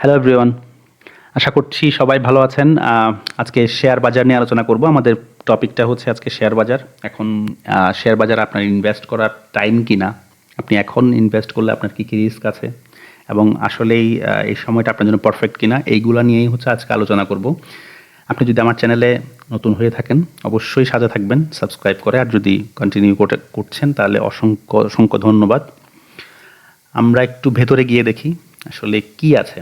Hello everyone আশা করছি সবাই ভালো আছেন। আজকে শেয়ার বাজার নিয়ে আলোচনা করব। আমাদের টপিকটা হচ্ছে আজকে শেয়ার বাজার। এখন শেয়ার বাজার আপনার ইনভেস্ট করার টাইম কি না আপনি এখন ইনভেস্ট করলে আপনার কী কী রিস্ক আছে? এবং আসলেই এই সময়টা আপনার জন্য পারফেক্ট কিনা? এইগুলো নিয়েই হচ্ছে আজকে আলোচনা করব। আপনি যদি আমার চ্যানেলে নতুন হয়ে থাকেন, অবশ্যই সাজা থাকবেন সাবস্ক্রাইব করে। আর যদি কন্টিনিউ করছেন, তাহলে অসংখ্য অসংখ্য ধন্যবাদ। আমরা একটু ভেতরে গিয়ে দেখি আসলে কি আছে।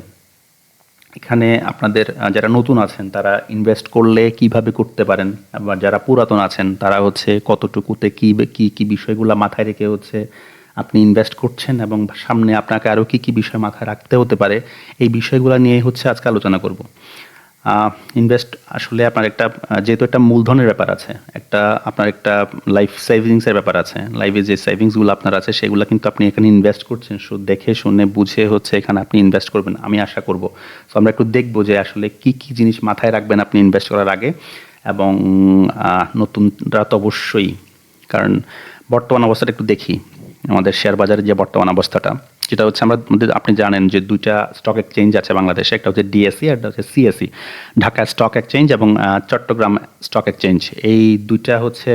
এখানে আপনাদের যারা নতুন আছেন, তারা ইনভেস্ট করলে কীভাবে করতে পারেন? আবার যারা পুরাতন আছেন, তারা হচ্ছে কতটুকুতে কী কি কি বিষয়গুলো মাথায় রেখে হচ্ছে আপনি ইনভেস্ট করছেন এবং সামনে আপনাকে আরও কি কি বিষয় মাথায় রাখতে হতে পারে? এই বিষয়গুলো নিয়ে হচ্ছে আজকে আলোচনা করব। ইনভেস্ট আসলে আপনার একটা যেহেতু একটা মূলধনের ব্যাপার আছে, একটা আপনার একটা লাইফ সেভিংসের ব্যাপার আছে লাইফে যে সেভিংসগুলো আপনার আছে, সেগুলো কিন্তু আপনি এখানে ইনভেস্ট করছেন। সো দেখে, শুনে, বুঝে হচ্ছে এখানে আপনি ইনভেস্ট করবেন, আমি আশা করব। সো আমরা একটু দেখব যে আসলে কি কি জিনিস মাথায় রাখবেন আপনি ইনভেস্ট করার আগে এবং নতুনরা তো অবশ্যই, কারণ বর্তমান অবস্থাটা একটু দেখি। আমাদের শেয়ার বাজারের যে বর্তমান অবস্থাটা। যেটা হচ্ছে আমরা আপনি জানেন যে দুইটা স্টক এক্সচেঞ্জ আছে বাংলাদেশে। একটা হচ্ছে ডিএসসি আর একটা হচ্ছে সিএসসি ঢাকা স্টক এক্সচেঞ্জ এবং চট্টগ্রাম স্টক এক্সচেঞ্জ এই দুইটা হচ্ছে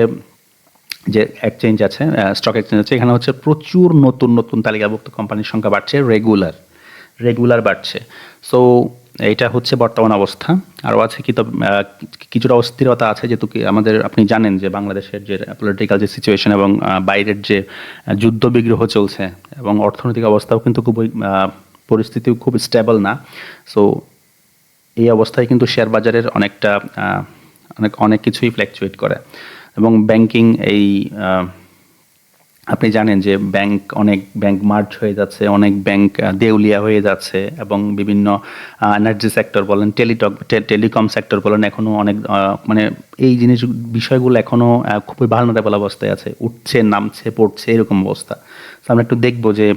যে এক্সচেঞ্জ আছে স্টক এক্সচেঞ্জ আছে। এখানে হচ্ছে প্রচুর নতুন নতুন তালিকাভুক্ত কোম্পানির সংখ্যা বাড়ছে। রেগুলার রেগুলার বাড়ছে। সো এইটা হচ্ছে বর্তমান অবস্থা। আরও আছে কি কিছুটা অস্থিরতা আছে যেহেতু কি আমাদের, আপনি জানেন যে বাংলাদেশের যে পলিটিক্যাল যে সিচুয়েশন এবং বাইরের যে যুদ্ধ বিগ্রহ চলছে এবং অর্থনৈতিক অবস্থাও কিন্তু খুবই পরিস্থিতিও খুব স্টেবল না। সো এই অবস্থায় কিন্তু শেয়ার বাজারের অনেকটা অনেক অনেক কিছুই ফ্ল্যাকচুয়েট করে। এবং ব্যাংকিং এই আপনি জানেন যে ব্যাংক অনেক ব্যাংক মার্চ হয়ে যাচ্ছে, অনেক ব্যাংক দেউলিয়া হয়ে যাচ্ছে এবং বিভিন্ন এনার্জি সেক্টর বলেন টেলিটক টেলিকম সেক্টর বলেন এখনও অনেক মানে এই জিনিস, বিষয়গুলো এখনও খুবই ভালনারেবল অবস্থায় আছে। উঠছে, নামছে, পড়ছে, এরকম অবস্থা। তো আমরা একটু দেখব যে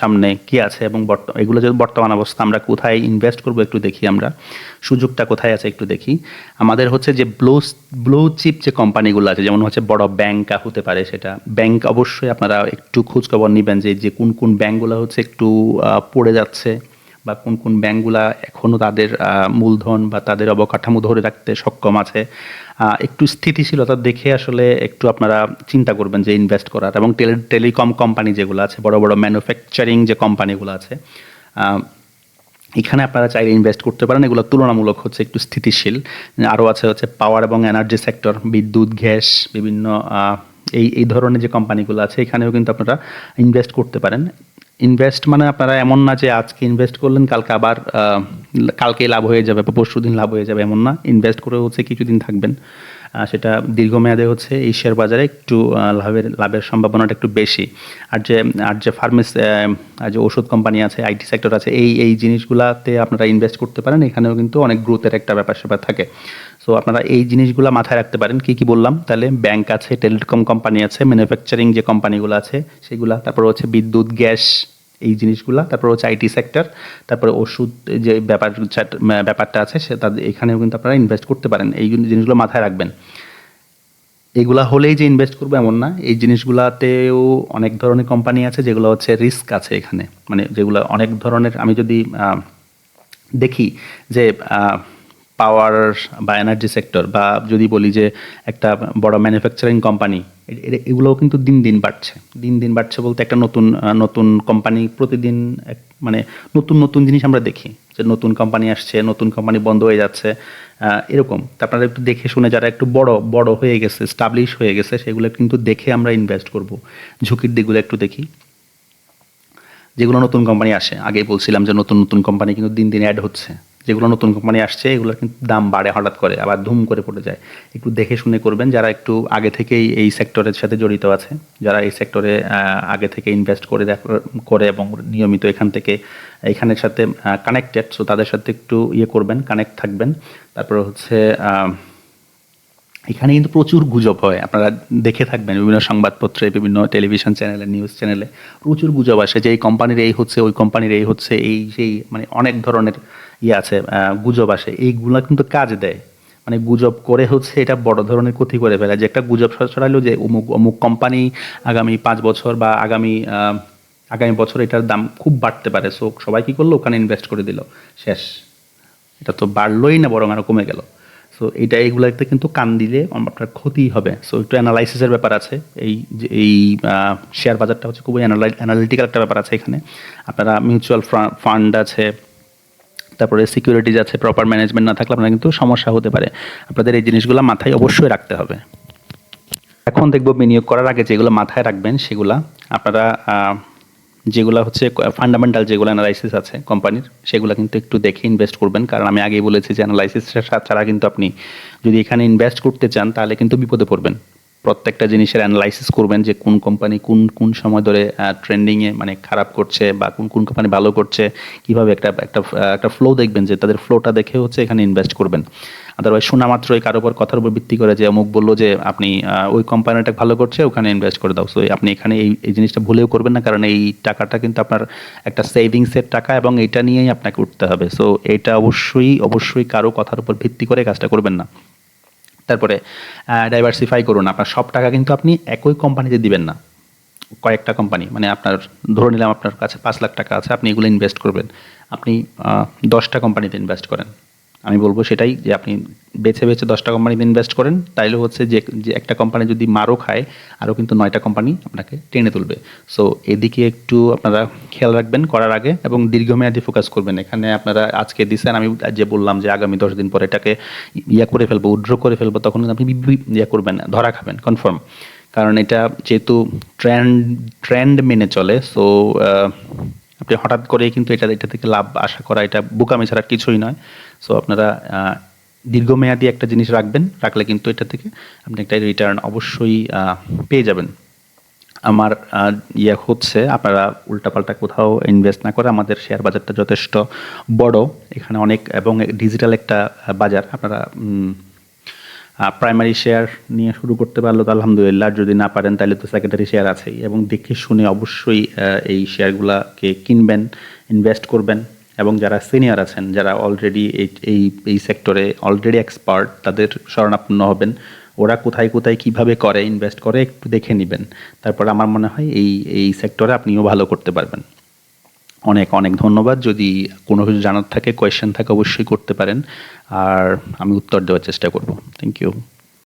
সামনে কি আছে এবং এগুলো যদি বর্তমান অবস্থা, আমরা কোথায় ইনভেস্ট করব একটু দেখি আমরা। সুযোগটা কোথায় আছে একটু দেখি। আমাদের হচ্ছে যে ব্লু ব্লু চিপ যে কোম্পানিগুলো আছে, যেমন হচ্ছে বড় ব্যাংক হতে পারে সেটা। ব্যাংক অবশ্যই আপনারা একটু খোঁজখবর নেবেন যে যে কোন কোন ব্যাংকগুলো হচ্ছে একটু পড়ে যাচ্ছে। বা কোন কোন ব্যাংকগুলা এখনও তাদের মূলধন বা তাদের অবকাঠামো ধরে রাখতে সক্ষম আছে একটু স্থিতিশীলতা দেখে আসলে একটু আপনারা চিন্তা করবেন যে ইনভেস্ট করার এবং টেলি, টেলিকম কোম্পানি যেগুলো আছে, বড় বড় ম্যানুফ্যাকচারিং যে কোম্পানিগুলো আছে এখানে আপনারা চাইলে ইনভেস্ট করতে পারেন। এগুলো তুলনামূলক হচ্ছে একটু স্থিতিশীল। আরও আছে হচ্ছে পাওয়ার এবং এনার্জি সেক্টর বিদ্যুৎ, গ্যাস, বিভিন্ন এই এই ধরনের যে কোম্পানিগুলো আছে, এখানেও কিন্তু আপনারা ইনভেস্ট করতে পারেন। ইনভেস্ট মানে আপনারা এমন না যে আজকে ইনভেস্ট করলেন, কালকে আবার কালকে লাভ হয়ে যাবে বা পরশু দিন লাভ হয়ে যাবে, এমন না। ইনভেস্ট করে হচ্ছে কিছুদিন থাকবেন। সেটা দীর্ঘমেয়াদে হচ্ছে এই শেয়ার বাজারে একটু লাভের লাভের সম্ভাবনাটা একটু বেশি। আর যে আর যে ফার্মেস যে ওষুধ কোম্পানি আছে আইটি সেক্টর আছে, এই এই জিনিসগুলাতে আপনারা ইনভেস্ট করতে পারেন। এখানেও কিন্তু অনেক গ্রোথের একটা ব্যাপার স্যাপার থাকে। সো আপনারা এই জিনিসগুলো মাথায় রাখতে পারেন। কি কি বললাম? তাহলে ব্যাংক আছে টেলিকম কোম্পানি আছে ম্যানুফ্যাকচারিং যে কোম্পানিগুলো আছে, সেগুলা, তারপর হচ্ছে বিদ্যুৎ, গ্যাস এই জিনিসগুলা, তারপর হচ্ছে আইটি সেক্টর তারপরে ওষুধ, যে ব্যাপার ব্যাপারটা আছে, সে তাদের, এখানেও কিন্তু আপনারা ইনভেস্ট করতে পারেন। এই জিনিসগুলো মাথায় রাখবেন। এগুলা হলেই যে ইনভেস্ট করব এমন না। এই জিনিসগুলাতেও অনেক ধরনের কোম্পানি আছে যেগুলো হচ্ছে রিস্ক আছে এখানে। মানে যেগুলো অনেক ধরনের, আমি যদি দেখি যে পাওয়ার বা এনার্জি সেক্টর বা যদি বলি যে একটা বড় ম্যানুফ্যাকচারিং কোম্পানি এগুলোও কিন্তু দিন দিন বাড়ছে। দিন দিন বাড়ছে বলতে একটা নতুন নতুন কোম্পানি প্রতিদিন মানে নতুন নতুন জিনিস আমরা দেখি। যে নতুন কোম্পানি আসছে, নতুন কোম্পানি বন্ধ হয়ে যাচ্ছে এরকম। তা আপনারা একটু দেখে শুনে যারা একটু বড় বড় হয়ে গেছে স্টাবলিশ হয়ে গেছে, সেগুলো কিন্তু দেখে আমরা ইনভেস্ট করব। ঝুঁকির দিকগুলো একটু দেখি। যেগুলো নতুন কোম্পানি আসে, আগেই বলছিলাম যে নতুন নতুন কোম্পানি কিন্তু দিন দিন অ্যাড হচ্ছে। যেগুলো নতুন কোম্পানি আসছে, এগুলোর কিন্তু দাম বাড়ে হঠাৎ করে, আবার ধুম করে পড়ে যায়। একটু দেখে শুনে করবেন, যারা একটু আগে থেকেই এই সেক্টরের সাথে জড়িত আছে, যারা এই সেক্টরে আগে থেকে ইনভেস্ট করে করে এবং নিয়মিত এখান থেকে, এখানের সাথে কানেক্টেড সো তাদের সাথে একটু ইয়ে করবেন কানেক্ট থাকবেন। তারপরে হচ্ছে এখানে কিন্তু প্রচুর গুজব হয়। আপনারা দেখে থাকবেন বিভিন্ন সংবাদপত্রে, বিভিন্ন টেলিভিশন চ্যানেলে নিউজ চ্যানেলে প্রচুর গুজব আসে যে এই কোম্পানির এই হচ্ছে, ওই কোম্পানির এই হচ্ছে, এই সেই মানে অনেক ধরনের ইয়ে আছে গুজব আসে। এইগুলা কিন্তু কাজ দেয়। মানে গুজব করে হচ্ছে এটা বড় ধরনের ক্ষতি করে ফেলে। যে একটা গুজব ছড়ালো যে অমুক অমুক কোম্পানি আগামী পাঁচ বছর বা আগামী আগামী বছর এটার দাম খুব বাড়তে পারে। সো সবাই কী করল? ওখানে ইনভেস্ট করে দিল। শেষ। এটা তো বাড়লোই না, বরং আরও কমে গেল। সো এইটা এইগুলোতে কিন্তু কান দিলে আপনার ক্ষতি হবে। সো একটু অ্যানালাইসিসের ব্যাপার আছে। এই যে, এই শেয়ার বাজারটা হচ্ছে খুবই অ্যানালিটিক্যাল একটা ব্যাপার আছে এখানে। আপনারা মিউচুয়াল ফান্ড আছে, তারপরে সিকিউরিটিজ আছে প্রপার ম্যানেজমেন্ট না থাকলে আপনার কিন্তু সমস্যা হতে পারে। আপনাদের এই জিনিসগুলো মাথায় অবশ্যই রাখতে হবে। এখন দেখব বিনিয়োগ করার আগে যেগুলো মাথায় রাখবেন, সেগুলা আপনারা যেগুলো হচ্ছে ফান্ডামেন্টাল যেগুলো অ্যানালাইসিস আছে কোম্পানির সেগুলো কিন্তু একটু দেখে ইনভেস্ট করবেন। কারণ আমি আগেই বলেছি যে অ্যানালাইসিস ছাড়া কিন্তু আপনি যদি এখানে ইনভেস্ট করতে চান, তাহলে কিন্তু বিপদে পড়বেন। প্রত্যেকটা জিনিসের অ্যানালাইসিস করবেন যে কোন কোম্পানি কোন কোন সময় ধরে ট্রেন্ডিংয়ে মানে খারাপ করছে বা কোন কোন কোম্পানি ভালো করছে, কীভাবে একটা একটা একটা ফ্লো দেখবেন যে তাদের ফ্লোটা দেখে হচ্ছে এখানে ইনভেস্ট করবেন। আদারওয়াইজ শোনা মাত্রই কারোর উপর কথার উপর ভিত্তি করে যে অমুক বলল যে আপনি ওই কোম্পানিটা ভালো করছে, ওখানে ইনভেস্ট করে দাও। সো আপনি এখানে এই এই জিনিসটা ভুলেও করবেন না, কারণ এই টাকাটা কিন্তু আপনার একটা সেভিংসের টাকা এবং এটা নিয়েই আপনাকে উঠতে হবে। সো এটা অবশ্যই অবশ্যই কারও কথার উপর ভিত্তি করে কাজটা করবেন না। তারপরে ডাইভার্সিফাই করুন। আপনার সব টাকা কিন্তু আপনি একই কোম্পানিতে দিবেন না। কয়েকটা কোম্পানি মানে আপনার, ধরে নিলাম আপনার কাছে পাঁচ লাখ টাকা আছে, আপনি এগুলো ইনভেস্ট করবেন। আপনি দশটা কোম্পানিতে ইনভেস্ট করেন। আমি বলব সেটাই যে আপনি বেছে বেছে দশটা কোম্পানিতে ইনভেস্ট করেন, তাইলে হচ্ছে যে যে একটা কোম্পানি যদি মারও খায়, আরও কিন্তু নয়টা কোম্পানি আপনাকে টেনে তুলবে। সো এদিকে একটু আপনারা খেয়াল রাখবেন করার আগে এবং দীর্ঘমেয়াদী ফোকাস করবেন। এখানে আপনারা আজকে দিচ্ছেন আমি যে বললাম যে আগামী দশ দিন পরে এটাকে ইয়া করে ফেলব উড্র করে ফেলব, তখন কিন্তু আপনি ইয়া করবেন ধরা খাবেন কনফার্ম কারণ এটা যেহেতু ট্রেন্ড ট্রেন্ড মেনে চলে সো আপনি হঠাৎ করেই কিন্তু এটা এটা থেকে লাভ আশা করা, এটা বোকামি ছাড়া কিছুই নয়। সো আপনারা দীর্ঘমেয়াদী একটা জিনিস রাখবেন, রাখলে কিন্তু এটা থেকে আপনি একটা রিটার্ন অবশ্যই পেয়ে যাবেন। আমার ইয়ে হচ্ছে, আপনারা উল্টাপাল্টা কোথাও ইনভেস্ট না করে আমাদের শেয়ার বাজারটা যথেষ্ট বড়। এখানে অনেক, এবং ডিজিটাল একটা বাজার। আপনারা প্রাইমারি শেয়ার নিয়ে শুরু করতে পারল তো আলহামদুলিল্লাহ, যদি না পারেন তাহলে তো সেকেন্ডারি শেয়ার আছেই। এবং দেখে শুনে অবশ্যই এই শেয়ারগুলোকে কিনবেন ইনভেস্ট করবেন। এবং যারা সিনিয়র আছেন, যারা অলরেডি এই এই সেক্টরে অলরেডি এক্সপার্ট তাদের শরণাপন্ন হবেন। ওরা কোথায় কোথায় কীভাবে করে ইনভেস্ট করে একটু দেখে নেবেন। তারপর আমার মনে হয় এই এই সেক্টরে আপনিও ভালো করতে পারবেন। অনেক অনেক ধন্যবাদ। যদি কোনো কিছু জানার থাকে কোয়েশ্চেন থাকে, অবশ্যই করতে পারেন। আর আমি উত্তর দেওয়ার চেষ্টা করব। Thank you